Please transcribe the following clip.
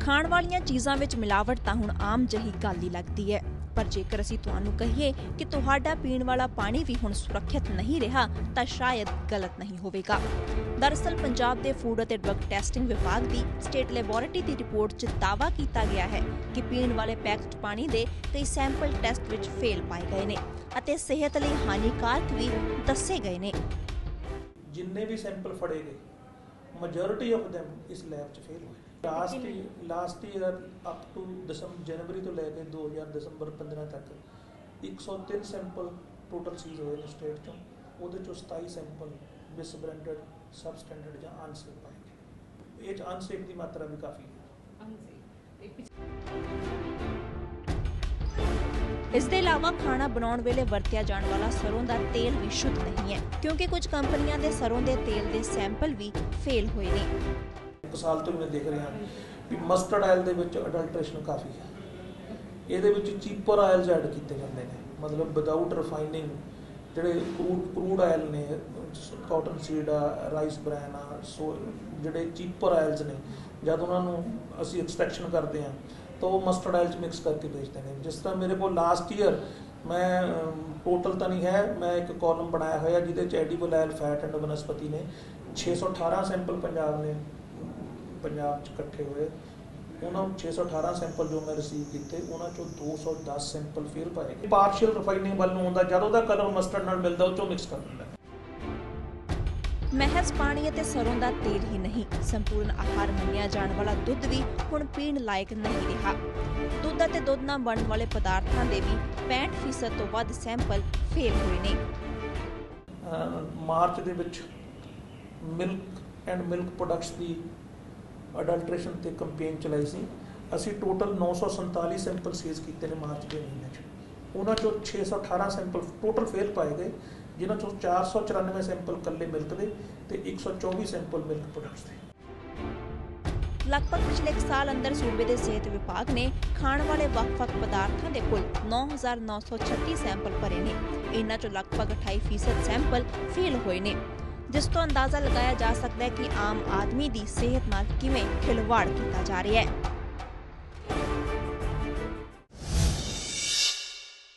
ਖਾਣ ਵਾਲੀਆਂ ਚੀਜ਼ਾਂ ਵਿੱਚ ਮਿਲਾਵਟ ਤਾਂ ਹੁਣ ਆਮ ਜਹੀ ਗੱਲ ਹੀ ਲੱਗਦੀ ਹੈ। ਪਰ ਜੇਕਰ ਅਸੀਂ ਤੁਹਾਨੂੰ ਕਹੀਏ ਕਿ ਤੁਹਾਡਾ ਪੀਣ ਵਾਲਾ ਪਾਣੀ ਵੀ ਹੁਣ ਸੁਰੱਖਿਅਤ ਨਹੀਂ ਰਿਹਾ, ਤਾਂ ਸ਼ਾਇਦ ਗਲਤ ਨਹੀਂ ਹੋਵੇਗਾ। ਦਰਅਸਲ ਪੰਜਾਬ ਦੇ ਫੂਡ ਅਤੇ ਡਰੱਗ ਟੈਸਟਿੰਗ ਵਿਭਾਗ ਦੀ ਸਟੇਟ ਲੈਬੋਰੇਟਰੀ ਦੀ ਰਿਪੋਰਟ 'ਚ ਦਾਅਵਾ ਕੀਤਾ ਗਿਆ ਹੈ ਕਿ ਪੀਣ ਵਾਲੇ ਪੈਕਡ ਪਾਣੀ ਦੇ ਕਈ ਸੈਂਪਲ ਟੈਸਟ ਵਿੱਚ ਫੇਲ ਪਾਏ ਗਏ ਨੇ ਅਤੇ ਸਿਹਤ ਲਈ ਹਾਨੀਕਾਰਕ ਵੀ ਦੱਸੇ ਗਏ ਨੇ। ਜਿੰਨੇ ਵੀ ਸੈਂਪਲ ਫੜੇ ਗਏ ਮੈਜੋਰਿਟੀ ਆਫ them ਇਸ ਲੈਬ 'ਚ ਫੇਲ ਹੋਏ last last year up to December ਜਨਵਰੀ ਤੋਂ ਲੈ ਕੇ 2000 ਦਸੰਬਰ 15 ਤੱਕ 103 ਸੈਂਪਲ ਟੋਟਲ ਸੀਜ਼ ਹੋਏ ਨੇ ਸਟੇਟ 'ਚੋਂ। ਉਹਦੇ ਚੋਂ 27 sample misbranded substandard ਜਾਂ ਅਨਸੇਫ ਪਾਏ ਇਹ ਅਨਸੇਫ ਦੀ ਮਾਤਰਾ ਵੀ ਕਾਫੀ ਹੈ। ਇਸ ਦੇ ਇਲਾਵਾ ਖਾਣਾ ਬਣਾਉਣ ਵੇਲੇ ਵਰਤਿਆ ਜਾਣ ਵਾਲਾ ਸਰੋਂ ਦਾ ਤੇਲ ਵੀ ਸ਼ੁੱਧ ਨਹੀਂ ਹੈ ਕਿਉਂਕਿ ਕੁਝ ਕੰਪਨੀਆਂ ਦੇ ਸਰੋਂ ਦੇ ਤੇਲ ਦੇ ਸੈਂਪਲ ਵੀ ਫੇਲ ਹੋਏ ਨੇ। ਇੱਕ ਸਾਲ ਤੋਂ ਮੈਂ ਦੇਖ ਰਿਹਾ ਵੀ ਮਸਟਰਡ ਆਇਲ ਦੇ ਵਿੱਚ ਅਡਲਟ੍ਰੇਸ਼ਨ ਕਾਫੀ ਹੈ। ਇਹਦੇ ਵਿੱਚ ਚੀਪਰ ਆਇਲਸ ਐਡ ਕੀਤੇ ਜਾਂਦੇ ਨੇ। ਮਤਲਬ ਵਿਦਆਊਟ ਰਿਫਾਈਨਿੰਗ ਜਿਹੜੇ ਕਰੂਡ ਕਰੂਡ ਆਇਲ ਨੇ ਕਾਟਨ ਸੀਡ ਆ ਰਾਈਸ ਬ੍ਰੈਨ ਆ ਸੋ ਜਿਹੜੇ ਚੀਪਰ ਆਇਲਸ ਨੇ, ਜਦ ਉਹਨਾਂ ਨੂੰ ਅਸੀਂ ਐਕਸਟ੍ਰੈਕਸ਼ਨ ਕਰਦੇ ਆ ਤਾਂ ਉਹ ਮਸਟਰਡ ਆਇਲ ਚ ਮਿਕਸ ਕਰਕੇ ਵੇਚਦੇ ਨੇ। ਜਿਸ ਤਰ੍ਹਾਂ ਮੇਰੇ ਕੋਲ ਲਾਸਟ ਈਅਰ ਮੈਂ ਟੋਟਲ ਤਾਂ ਨਹੀਂ ਹੈ, ਮੈਂ ਇੱਕ ਕਾਲਮ ਬਣਾਇਆ ਹੋਇਆ ਜਿਹਦੇ ਚ edible oil fat and vanaspati ਨੇ। 618 ਸੈਂਪਲ ਪੰਜਾਬ ਨੇ। ਪੰਜਾਬ 'ਚ ਇਕੱਠੇ ਹੋਏ। ਉਹਨਾਂ ਨੂੰ 618 ਸੈਂਪਲ ਜੋ ਮੈਂ ਰਿਸੀਵ ਕੀਤੇ ਉਹਨਾਂ ਚੋਂ 210 ਸੈਂਪਲ ਫੇਲ ਪਾਏ ਗਏ। ਪਾਰਸ਼ੀਅਲ ਰਿਫਾਈਨਿੰਗ ਵੱਲ ਨੂੰ ਹੁੰਦਾ ਜਦ ਉਹਦਾ ਕਲਰ ਮਸਟਰਡ ਨਾਲ ਮਿਲਦਾ ਉਹ ਚੋਂ ਮਿਕਸ ਕਰ ਦਿੰਦਾ। ਮਹਿਜ਼ ਪਾਣੀ ਅਤੇ ਸਰੋਂ ਦਾ ਤੇਲ ਹੀ ਨਹੀਂ ਸੰਪੂਰਨ ਆਹਾਰ ਮੰਨਿਆ ਜਾਣ ਵਾਲਾ ਦੁੱਧ ਵੀ ਹੁਣ ਪੀਣ ਲਾਇਕ ਨਹੀਂ ਰਿਹਾ। ਦੁੱਧ ਅਤੇ ਦੁੱਧ ਨਾਲ ਬਣਨ ਵਾਲੇ ਪਦਾਰਥਾਂ ਦੇ ਵੀ 65% ਤੋਂ ਵੱਧ ਸੈਂਪਲ ਫੇਲ ਹੋਏ ਨੇ। ਮਾਰਚ ਦੇ ਵਿੱਚ ਮਿਲਕ ਐਂਡ ਮਿਲਕ ਪ੍ਰੋਡਕਟਸ ਦੀ ਅਡਲਟ੍ਰੇਸ਼ਨ ਤੇ ਕੰਪੇਨ ਚਲਾਈ ਸੀ। ਅਸੀਂ ਟੋਟਲ 947 ਸੈਂਪਲ ਸੀਜ਼ ਕੀਤੇ ਨੇ ਮਾਰਚ ਦੇ ਮਹੀਨੇ 'ਚ। ਉਹਨਾਂ ਚੋਂ 618 ਸੈਂਪਲ ਟੋਟਲ ਫੇਲ ਪਾਏ ਗਏ, ਜਿਨ੍ਹਾਂ ਚੋਂ 494 ਸੈਂਪਲ ਕੱਲੇ ਮਿਲਕ ਦੇ ਤੇ 124 ਸੈਂਪਲ ਮਿਲਕ ਪ੍ਰੋਡਕਟਸ ਦੇ। ਲਗਭਗ ਪਿਛਲੇ 1 ਸਾਲ ਅੰਦਰ ਸੂਬੇ ਦੇ ਸਿਹਤ ਵਿਭਾਗ ਨੇ ਖਾਣ ਵਾਲੇ ਵੱਖ-ਵੱਖ ਪਦਾਰਥਾਂ ਦੇ ਕੁੱਲ 9936 ਸੈਂਪਲ ਭਰੇ ਨੇ। ਇਹਨਾਂ ਚੋਂ ਲਗਭਗ 28% ਸੈਂਪਲ ਫੇਲ ਹੋਏ ਨੇ। ਜਿਸ ਤੋਂ ਅੰਦਾਜ਼ਾ ਲਗਾਇਆ ਜਾ ਸਕਦਾ ਹੈ ਕਿ ਆਮ ਆਦਮੀ ਦੀ ਸਿਹਤ ਨਾਲ ਕਿਵੇਂ ਖਿਲਵਾੜ ਕੀਤਾ ਜਾ ਰਿਹਾ ਹੈ।